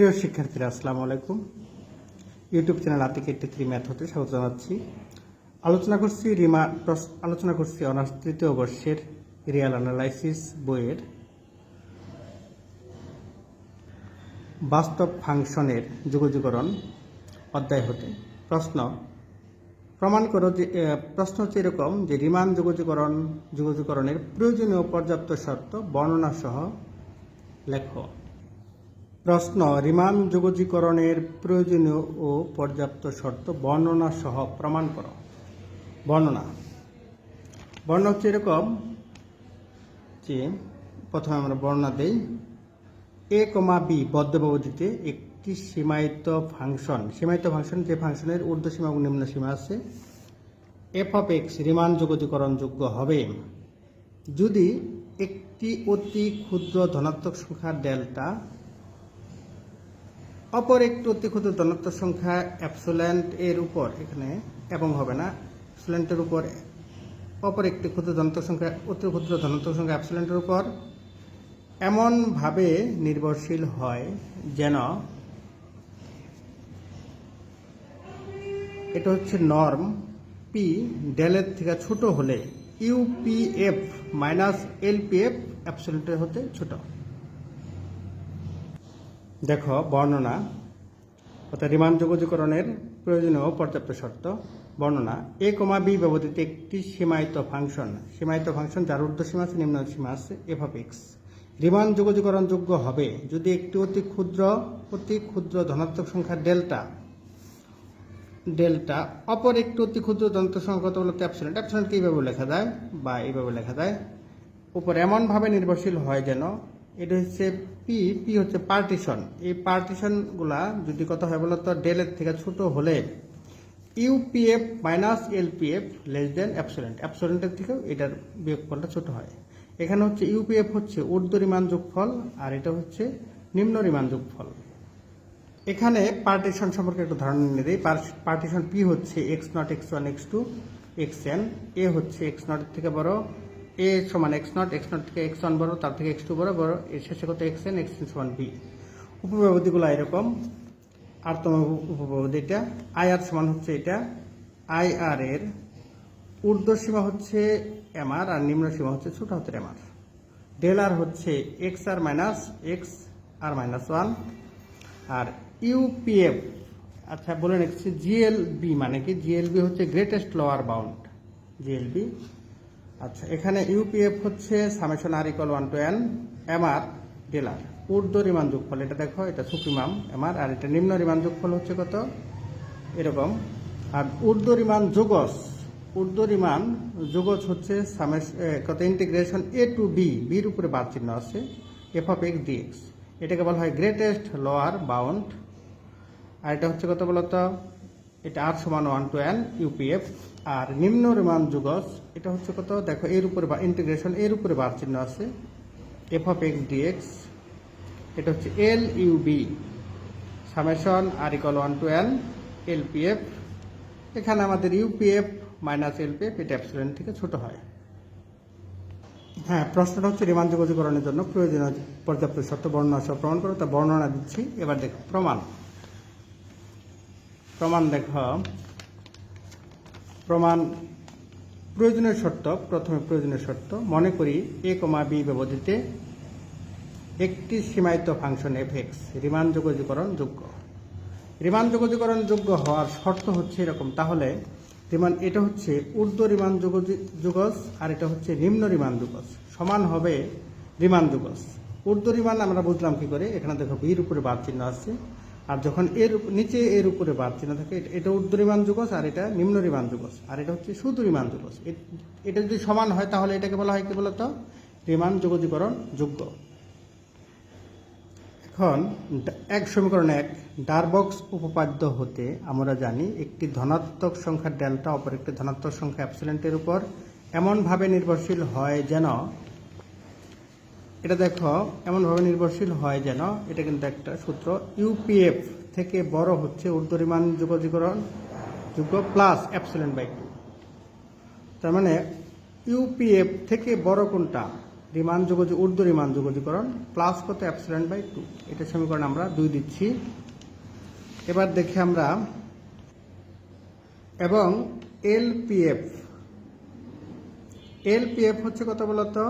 প্রিয় শিক্ষার্থীরা, আসসালামু আলাইকুম। YouTube channel Atik eighty three math হতে স্বাগত জানাচ্ছি। আলোচনা করছি রিমা আলোচনা করছি অনার্স তৃতীয় বর্ষের রিয়াল অ্যানালাইসিস বইয়ের। বাস্তব ফাংশনের যুগযুগরণ অধ্যায় হতে। প্রশ্ন, প্রমাণ করো যে প্রশ্ন হচ্ছে এরকম যে, রিমান যুগযুগরণ যুগযুগরণের প্রয়োজনীয় পর্যাপ্ত শর্ত বর্ণনা সহ লেখো। প্রশ্ন রিমান যোগজীকরণের প্রয়োজনীয় ও পর্যাপ্ত শর্ত বর্ণনা সহ প্রমাণ কর। বর্ণনা। বর্ণনা হচ্ছে এরকম যে, প্রথমে আমরা বর্ণনা দেই। এ কমা বি বদ্ধব্যবধিতে একটি সীমায়িত ফাংশন। সীমায়িত ফাংশন, যে ফাংশনের ঊর্ধ্ব সীমা এবং নিম্ন সীমা আছে এফ অফ এক্স রিমান যোগজীকরণ যোগ্য হবে। যদি একটি অতি ক্ষুদ্র ধনাত্মক সংখ্যা ডেল্টা অপর একটি অতি ক্ষুদ্র ধনাত্মক সংখ্যা অ্যাপসোল্যান্ট এর উপর এখানে এবং হবে না। অ্যাপসোল্যান্টের উপর অপর একটি ক্ষুদ্র ধনাত্মক সংখ্যা অতি ক্ষুদ্র ধনাত্মক সংখ্যা অ্যাপসোল্যান্টের উপর। এমনভাবে নির্ভরশীল হয় যেন এটা হচ্ছে নর্ম। পি ডেলের থেকে ছোট হলে ইউপিএফ মাইনাস এলপিএফ অ্যাপসোল্যান্টের হতে ছোট। দেখো, বর্ণনা। অর্থাৎ রিমান যোগজীকরণের প্রয়োজনীয় পর্যাপ্ত শর্ত, বর্ণনা। এ কমা বি ব্যবহৃত একটি সীমায়িত ফাংশন। সীমায়িত ফাংশন যার ঊর্ধ্ব সীমা আছে, নিম্ন সীমা আছে এফ অফ এক্স রিমান যোগজীকরণ যোগ্য হবে যদি একটি অতি ক্ষুদ্র অতি ক্ষুদ্র ধনাত্মক সংখ্যা ডেল্টা ডেল্টা, অপর একটি অতি ক্ষুদ্র দন্ত সংখ্যা কত বলতে অ্যাপসিলেন্ট এইভাবে লেখা যায়? বা এইভাবে লেখা যায়। উপর এমনভাবে নির্ভরশীল হয় যেন এটা হচ্ছে পি পি হচ্ছে পার্টিশন এই পার্টিশনগুলা যদি কত হয় বলতো ডেলের থেকে ছোট হলে UPF minus LPF less than epsilon অ্যাপসোলেন্টের থেকেও এটার বিয়োগফলটা ছোট হয়। এখানে হচ্ছে ইউপিএফ হচ্ছে ঊর্ধ্ব রিমান যোগফল আর এটা হচ্ছে নিম্ন রিমান যোগফল। এখানে পার্টিশন সম্পর্কে একটু ধারণা নিয়ে দিই। পার্টিশন পি হচ্ছে x naught x one x two x n a হচ্ছে এক্স নট থেকে বড় এ সমান এক্স নট এক্স নট থেকে এক্স ওয়ান বড়, তার থেকে এক্স টু বড় বড়, এর শেষে কত এক্স এন এক্স এন সমান বি উপব্যবধিগুলো এরকম। আর তোমার উপব্যবধি এটা। আই আর সমান হচ্ছে এটা। আই আর এর ঊর্ধ্ব সীমা হচ্ছে এম আর আর নিম্ন সীমা হচ্ছে ছোট হাতের এম আর ডেল আর হচ্ছে x r minus x r minus one আর ইউপিএফ আচ্ছা বলে নিচ্ছি জিএলবি মানে কি? জিএলবি হচ্ছে গ্রেটেস্ট লোয়ার বাউন্ড জিএলবি আচ্ছা এখানে ইউপিএফ হচ্ছে summation r equal one to n m r ডেলার। ঊর্ধ্ব রিমান যোগফল এটা দেখো, এটা সুপ্রিমাম এমআর আর এটা নিম্ন রিমান যোগফল হচ্ছে কত? এরকম। আর ঊর্ধ্ব রিমান যোগস ঊর্ধ্ব রিমান যোগস হচ্ছে সামেশ কত? ইন্টিগ্রেশন এ টু বি বির উপরে বার চিহ্ন আছে এফ অফ এক্স ডিএক্স এটাকে বলা হয় গ্রেটেস্ট লোয়ার বাউন্ড আর এটা হচ্ছে কত বলতো? এটা আর সমান one to n U P F আর নিম্ন রিমান যুগস এটা হচ্ছে কত? দেখো, এর উপরে বা ইন্টিগ্রেশন এর উপরে বার চিহ্ন আছে। এফ অফ এক্স ডিএক্স এটা হচ্ছে l u b summation r equal one to n L P F এখানে আমাদের ইউপিএফ মাইনাস এলপিএফ এটা অ্যাপসিলেন্ট থেকে ছোট হয়। হ্যাঁ প্রশ্নটা হচ্ছে রিমান যোগাযোগকরণের জন্য প্রয়োজনীয় পর্যাপ্ত শর্ত বর্ণনা সহ প্রমাণ করো, তা বর্ণনা দিচ্ছি। এবার দেখো, প্রমাণ। প্রমাণ দেখো। প্রমাণ, প্রয়োজনীয় শর্ত, প্রথমে প্রয়োজনীয় শর্ত। মনে করি এ কমা বি ব্যবধিতে একটি সীমায়িত ফাংশন এফ এক্স রিমান যোগাযোগকরণ যোগ্য। রিমান যোগাযোগকরণ যোগ্য হওয়ার শর্ত হচ্ছে এরকম। তাহলে রিমান, এটা হচ্ছে ঊর্ধ্ব রিমান যোগজ- আর এটা হচ্ছে নিম্ন রিমান যুগস সমান হবে রিমান যুগস ঊর্ধ্ব রিমান আমরা বুঝলাম কি করে? এখানে দেখো বির উপরে বার চিহ্ন আছে। আর যখন এর নিচে এর উপরে বার চিহ্ন থাকে, এটা- এটা ঊর্ধ্ব যুগস আর এটা নিম্ন রিমান যুগস আর এটা হচ্ছে সুদরিমান রিমান যুগস এটা যদি সমান হয় তাহলে এটাকে বলা হয় কি বলতো? রিমান যোগজীকরণ যোগ্য। এখন এক সমীকরণ এক, ডারবক্স উপপাদ্য হতে আমরা জানি একটি ধনাত্মক সংখ্যা ডেল্টা অপর একটি ধনাত্মক সংখ্যা অ্যাপসিলেন্টের উপর এমনভাবে নির্ভরশীল হয় যেন এটা দেখো, এমনভাবে নির্ভরশীল হয় যেন এটা কিন্তু একটা সূত্র। ইউপিএফ থেকে বড় হচ্ছে ঊর্ধ্বরিমান যোগজীকরণ যোগ্য প্লাস অ্যাপসিলেন্ট বাই টু তার মানে ইউপিএফ থেকে বড় কোনটা? রিমান যোগজ ঊর্ধ্ব রিমান যোগজীকরণ প্লাস কত অ্যাপসিলন বাই টু এটা সমীকরণ আমরা দুই দিচ্ছি। এবার দেখি আমরা। এবং এলপিএফ এলপিএফ হচ্ছে কত বলতো?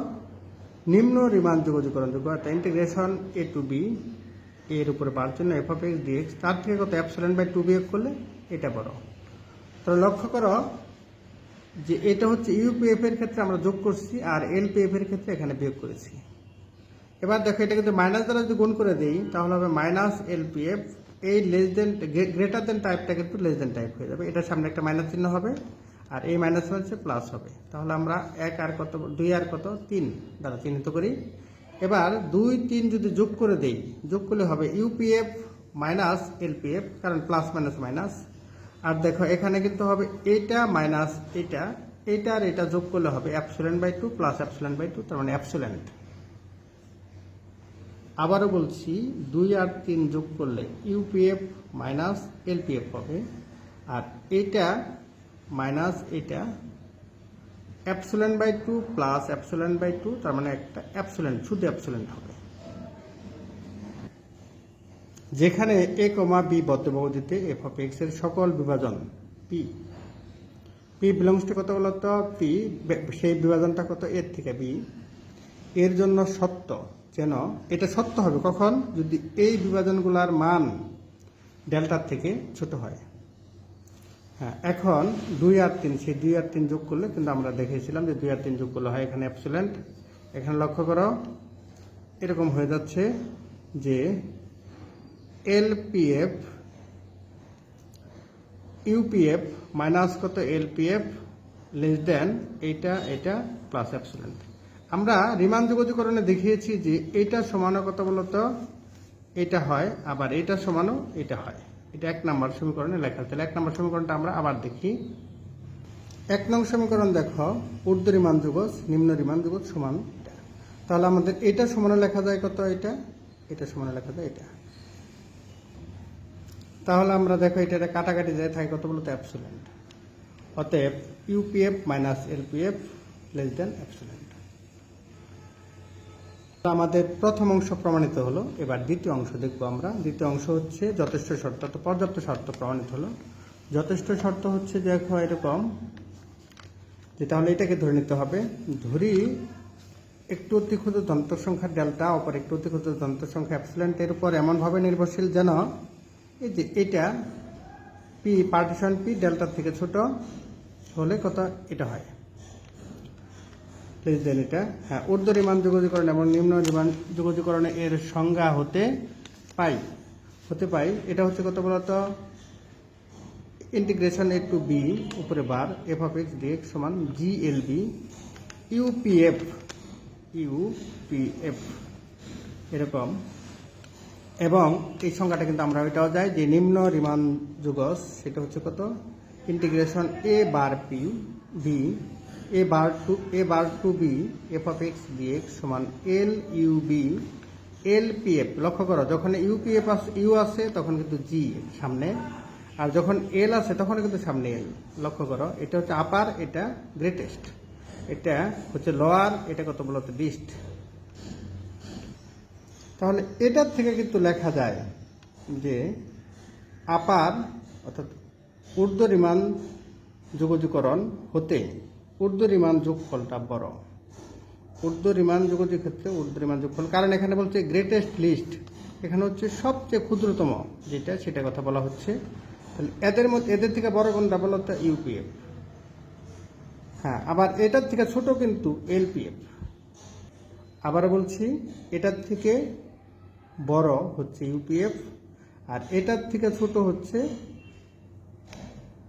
নিম্ন রিমান যোগজীকরণ যোগ্য। অর্থাৎ ইন্টিগ্রেশন এ টু বি এর উপরে পাওয়ার জন্য এফ অফ এক্স ডিএক্স তার থেকে কত অ্যাপসিলন বাই টু বিয়োগ করলে এটা বড়। তো লক্ষ্য করো যে এটা হচ্ছে ইউপিএফ এর ক্ষেত্রে আমরা যোগ করছি আর এলপিএফ এর ক্ষেত্রে এখানে বিয়োগ করেছি। এবার দেখো এটা কিন্তু মাইনাস দ্বারা যদি গুণ করে দিই, তাহলে হবে মাইনাস এলপিএফ এই লেস দেন গ্রেটার দেন টাইপটা কিন্তু লেস দেন টাইপ হয়ে যাবে। এটার সামনে একটা মাইনাস চিহ্ন হবে। আর এই মাইনাস হচ্ছে প্লাস হবে। তাহলে আমরা এক আর কত, দুই আর কত? তিন। দ্বারা চিহ্নিত করি। এবার দুই, তিন যদি যোগ করে দেই, যোগ করলে হবে ইউপিএফ মাইনাস এলপিএফ কারণ প্লাস মাইনাস মাইনাস আর দেখো, এখানে কিন্তু হবে এটা মাইনাস এটা। এটা আর এটা যোগ করলে হবে epsilon by two plus epsilon by two তার মানে অ্যাপসুলেন্ট আবারও বলছি, দুই আর তিন যোগ করলে ইউপিএফ মাইনাস এলপিএফ হবে। আর এটা মাইনাস এটা epsilon by two plus epsilon by two, তার মানে একটা অ্যাপসুলেন্ট শুধু অ্যাপসুলেন্ট হবে। যেখানে এ কমা বি বদ্ধবহুদিতে এফ অফ এক্সের সকল বিভাজন পি পি বিলংস টু কত বলতো পি সেই বিভাজনটা কত? এর থেকে বি এর জন্য সত্য, যেন এটা সত্য হবে কখন? যদি এই বিভাজনগুলোর মান ডেল্টার থেকে ছোট হয়। হ্যাঁ এখন দুই আর তিন, সেই দুই আর তিন যোগ করলে কিন্তু আমরা দেখেছিলাম যে দুই আর তিন যোগ করলে হয় এখানে অ্যাপসুলেন্ট এখানে লক্ষ্য করো, এরকম হয়ে যাচ্ছে যে এলপিএফ ইউপিএফ মাইনাস কত? এলপিএফ লেস দেন এইটা এটা প্লাস অ্যাপসুলেন্ট আমরা রিমান যোগাযোগকরণে দেখিয়েছি যে এটা সমানও কত বলতো? এটা হয়, আবার এটা সমানও এটা হয়। এটা এক নম্বর সমীকরণে লেখা তাহলে এক নম্বর সমীকরণটা আমরা আবার দেখি। এক নং সমীকরণ দেখো ঊর্ধ্ব রিমান যুগজ নিম্ন রিমান যুগজ সমান তাহলে আমাদের এটা সমানে লেখা যায় কত এটা? এটা সমানে লেখা যায় এটা। তাহলে আমরা দেখো এটা এটা কাটাকাটি যায় থাকে কত বলতো? অ্যাপসুলেন্ট অতএব UPF minus LPF less than epsilon আমাদের প্রথম অংশ প্রমাণিত হলো, এবার দ্বিতীয় অংশ দেখব আমরা। দ্বিতীয় অংশ হচ্ছে যথেষ্ট শর্ত, তো পর্যাপ্ত শর্ত প্রমাণিত হলো। যথেষ্ট শর্ত হচ্ছে দেখো এরকম, যে তাহলে এটাকে ধরে নিতে হবে, ধরি একটু অতি ক্ষুদ্র যন্ত্র সংখ্যা ডেল্টা, অপর একটু অতি ক্ষুদ্র যন্ত্র সংখ্যা অ্যাপসিলেন্টের উপর এমনভাবে নির্ভরশীল যেন এই যে এটা পি পার্টিশন পি ডেল্টার থেকে ছোট হলে কত, এটা হয়। প্লিজ দেন এটা হ্যাঁ ঊর্ধ্ব রিমান যোগাযোগকরণ এবং নিম্ন রিমান যোগাযোগকরণে এর সংজ্ঞা হতে পাই। হতে পাই, এটা হচ্ছে কত বলতো? ইন্টিগ্রেশন এ টু বি উপরে bar F of X DX সমান G L B UPF UPF এরকম। এবং এই সংখ্যাটা কিন্তু আমরা এটাও যাই যে নিম্ন রিমান যুগস সেটা হচ্ছে কত? Integration a bar p b a bar to a bar to b f of x d x সমান l u b l p f লক্ষ্য করো, যখন ইউপিএফ ইউ আছে তখন কিন্তু জি সামনে। আর যখন এল আছে তখন কিন্তু সামনে এল লক্ষ্য করো, এটা হচ্ছে আপার এটা গ্রেটেস্ট এটা হচ্ছে লোয়ার এটা কত বলতো? লিস্ট তাহলে এটার থেকে কিন্তু লেখা যায় যে আপার অর্থাৎ ঊর্ধ্ব রিমান হতে ঊর্ধ্ব রিমান যোগফলটা বড়। ঊর্ধ্ব রিমান যোগাযোগ ক্ষেত্রে ঊর্ধ্ব রিমান যোগফল কারণ এখানে বলছে গ্রেটেস্ট লিস্ট এখানে হচ্ছে সবচেয়ে ক্ষুদ্রতম যেটা সেটা কথা বলা হচ্ছে। তাহলে এদের মধ্যে এদের থেকে বড় কোনটা বলো তো? ইউপিএফ হ্যাঁ আবার এটার থেকে ছোট কিন্তু এলপিএফ আবার বলছি, এটার থেকে বড় হচ্ছে ইউপিএফ আর এটার থেকে ছোট হচ্ছে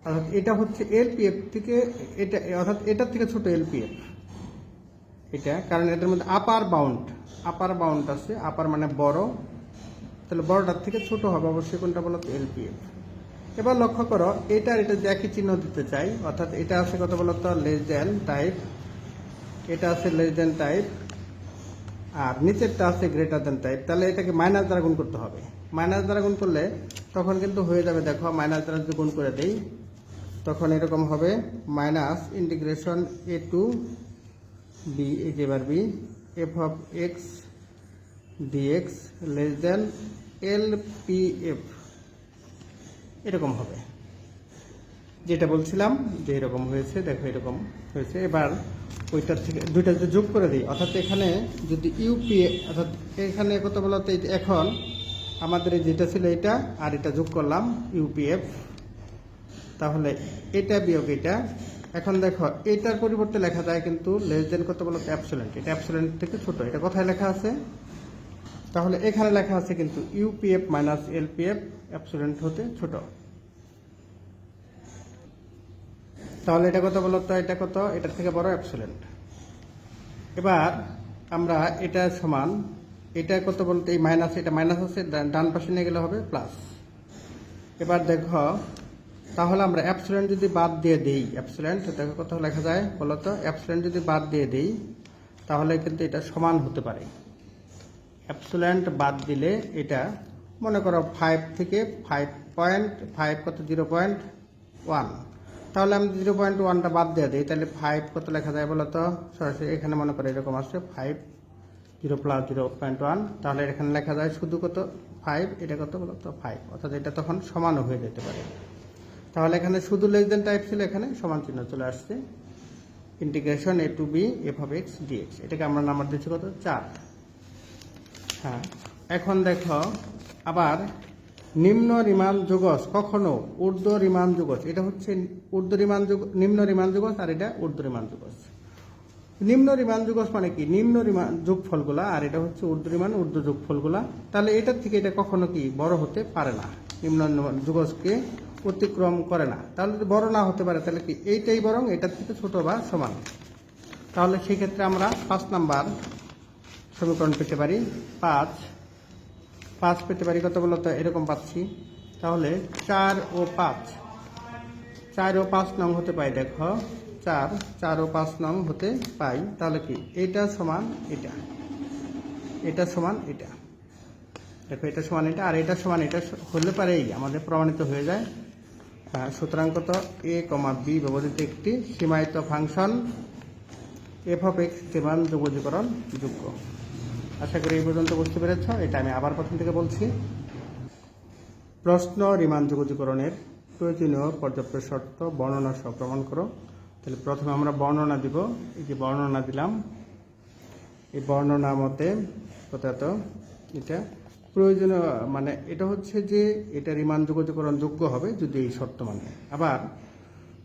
অর্থাৎ এটা হচ্ছে এলপিএফ থেকে এটা, অর্থাৎ এটার থেকে ছোট এলপিএফ। এটা, কারণ এটার মধ্যে আপার বাউন্ড আপার বাউন্ড আছে আপার মানে বড়। তাহলে বড়টার থেকে ছোট হবে অবশ্যই, কোনটা বলো এলপিএফ। এবার লক্ষ্য করো, এটার এটা একই চিহ্ন দিতে চাই, অর্থাৎ এটা আছে কত বলতো লেস দেন টাইপ এটা আছে লেস দেন টাইপ আর নিচেরটা আছে গ্রেটার দেন টাইপ তাহলে এটাকে মাইনাস দ্বারা গুণ করতে হবে। মাইনাস দ্বারা গুণ করলে তখন কিন্তু হয়ে যাবে, দেখো মাইনাস দ্বারা যদি গুণ করে দেই তখন এরকম হবে, minus integration a to b এই যে এবার b, f of x dx less than L P F. এরকম হবে। যেটা বলছিলাম যে এরকম হয়েছে, দেখো এরকম হয়েছে। এবার ওইটার থেকে দুইটা যদি যোগ করে দিই, অর্থাৎ এখানে যদি ইউপিএ অর্থাৎ এখানে কত বলতে এখন আমাদের যেটা ছিল এটা আর এটা যোগ করলাম ইউপিএফ এটা বিয়োগ এটা। এখন দেখো, এটার পরিবর্তে লেখা যায় কিন্তু লেস দেন কত বলতে অ্যাপসুলেন্ট এটা অ্যাপসুলেন্ট থেকে ছোট। এটা কোথায় লেখা আছে? তাহলে এখানে লেখা আছে কিন্তু ইউপিএফ মাইনাস এলপিএফ অ্যাপসুলেন্ট হতে ছোট। তাহলে এটা কত বলতো এটা কত? এটার থেকে বড় অ্যাপসুলেন্ট এবার আমরা এটা সমান, এটা কত বলতে এই মাইনাস এটা মাইনাস আছে, ডান পাশে নিয়ে গেলে হবে প্লাস এবার দেখো তাহলে আমরা অ্যাপসুলেন্ট যদি বাদ দিয়ে দিই অ্যাপসুলেন্ট দেখো কত লেখা যায় বলতো অ্যাপসুলেন্ট যদি বাদ দিয়ে দিই, তাহলে কিন্তু এটা সমান হতে পারে। অ্যাপসুলেন্ট বাদ দিলে এটা, মনে করো ফাইভ থেকে ফাইভ পয়েন্ট ফাইভ কত জিরো পয়েন্ট ওয়ান তাহলে আমি জিরো পয়েন্ট ওয়ানটা বাদ দিয়ে দিই, তাহলে ফাইভ কত লেখা যায় বলতো সরাসরি এখানে মনে করো এরকম আসছে five zero plus zero point one তাহলে এখানে লেখা যায় শুধু কত? ফাইভ এটা কত বলো তো? ফাইভ অর্থাৎ এটা তখন সমানও হয়ে যেতে পারে। তাহলে এখানে শুধু লেস দেন টাইপ ছিল, এখানে সমান চিহ্ন চলে আসছে। Integration a to b f of x dx এটাকে আমরা নাম্বার দিচ্ছি কত? চার। হ্যাঁ। এখন দেখো, আবার নিম্ন রিমান যুগস, কখনো ঊর্ধ্ব রিমান যুগস, এটা হচ্ছে ঊর্ধ্ব রিমান যুগ, নিম্ন রিমান যুগস আর এটা ঊর্ধ্ব রিমান যুগস। নিম্ন রিমান যুগস মানে কি? নিম্ন রিমান যোগফলগুলা আর এটা হচ্ছে ঊর্ধ্ব রিমান ঊর্ধ্ব যোগফলগুলা। তাহলে এটার থেকে এটা কখনো কি বড় হতে পারে না? নিম্ন যুগসকে অতিক্রম করে না। তাহলে যদি বড় না হতে পারে, তাহলে কি এইটাই বরং এটার থেকে ছোট বা সমান? তাহলে সেই ক্ষেত্রে আমরা পাঁচ নাম্বার সমীকরণ পেতে পারি, পাঁচ। পাঁচ পেতে পারি কত বলতো? এরকম পাচ্ছি। তাহলে চার ও পাঁচ। চার ও পাঁচ নং হতে পাই দেখো। চার চার ও পাঁচ নং হতে পাই তাহলে কি? এটা সমান এটা। এটা সমান এটা। দেখো, এটা সমান এটা, আর এটা সমান এটা হলে পারেই, আমাদের প্রমাণিত হয়ে যায়। সুতরাং কত? এ কমা বি ব্যবহৃত একটি সীমায়িত ফাংশন। এফ অফ এক্স মান যোগজীকরণ যোগ্য। আশা করি এই পর্যন্ত বুঝতে পেরেছ? এটা আমি আবার প্রথম থেকে বলছি। প্রশ্ন রিমান যোগজীকরণের প্রয়োজনীয় পর্যাপ্ত শর্ত বর্ণনা সহ প্রমাণ করো। তাহলে প্রথমে আমরা বর্ণনা দিব। এই যে বর্ণনা দিলাম, এই বর্ণনা মতে কত এটা প্রয়োজনীয় মানে এটা হচ্ছে যে এটা রিমান যোগজীকরণ যোগ্য হবে যদি এই শর্ত মানে। আবার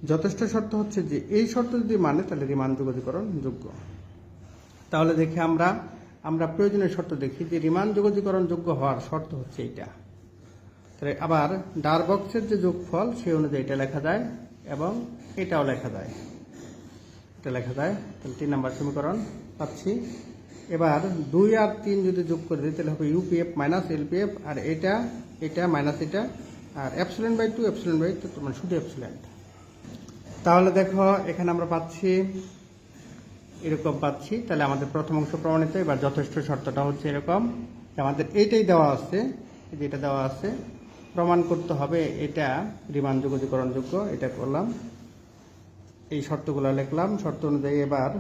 যথেষ্ট শর্ত হচ্ছে যে এই শর্ত যদি মানে তাহলে রিমান যোগজীকরণ যোগ্য। তাহলে দেখি আমরা আমরা প্রয়োজনীয় শর্ত দেখি যে রিমান যোগজীকরণ যোগ্য হওয়ার শর্ত হচ্ছে এটা তাহলে আবার ডার বক্সের যে যোগফল, সেই অনুযায়ী এটা লেখা যায় এবং এটাও লেখা যায়। এটা লেখা যায়। তাহলে তিন নম্বর সমীকরণ পাচ্ছি। এবার দুই আর তিন যদি যোগ করে দিই, তাহলে হবে ইউপিএফ মাইনাস এলপিএফ আর এটা এটা মাইনাস এটা, আর epsilon by two epsilon by two মানে শুধু অ্যাপসিলেন্ট তাহলে দেখো, এখানে আমরা পাচ্ছি, এরকম পাচ্ছি, তাহলে আমাদের প্রথম অংশ প্রমাণিত, এবার যথেষ্ট শর্তটা হচ্ছে এরকম আমাদের এইটাই দেওয়া আছে যেটা দেওয়া আছে, প্রমাণ করতে হবে এটা রিমান যোগ্যকরণযোগ্য এটা করলাম, এই শর্তগুলো লিখলাম, শর্ত অনুযায়ী এবার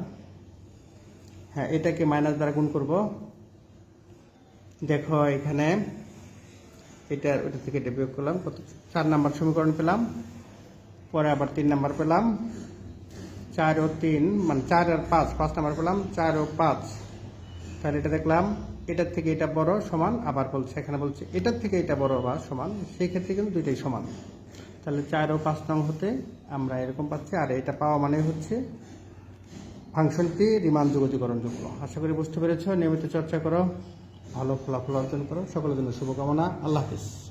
হ্যাঁ এটাকে মাইনাস দ্বারা গুণ করব। দেখো এখানে এটা, ওটা থেকে এটা বিয়োগ করলাম, কত? চার নাম্বার সমীকরণ পেলাম, পরে আবার তিন নাম্বার পেলাম। চার ও তিন মানে চার আর পাঁচ পাঁচ নাম্বার পেলাম, চার ও পাঁচ। তাহলে এটা দেখলাম, এটার থেকে এটা বড় সমান, আবার বলছে, এখানে বলছে, এটার থেকে এটা বড় বা সমান সেই ক্ষেত্রে কিন্তু দুইটাই সমান। তাহলে চার ও পাঁচ নং হতে আমরা এরকম পাচ্ছি, আর এটা পাওয়া মানে হচ্ছে ফাংশনটি রিমান যোগাযোগকরণযোগ্য আশা করি বুঝতে পেরেছ। নিয়মিত চর্চা করো। ভালো ফলাফল অর্জন করো। সকলের জন্য শুভকামনা। আল্লাহ হাফিজ।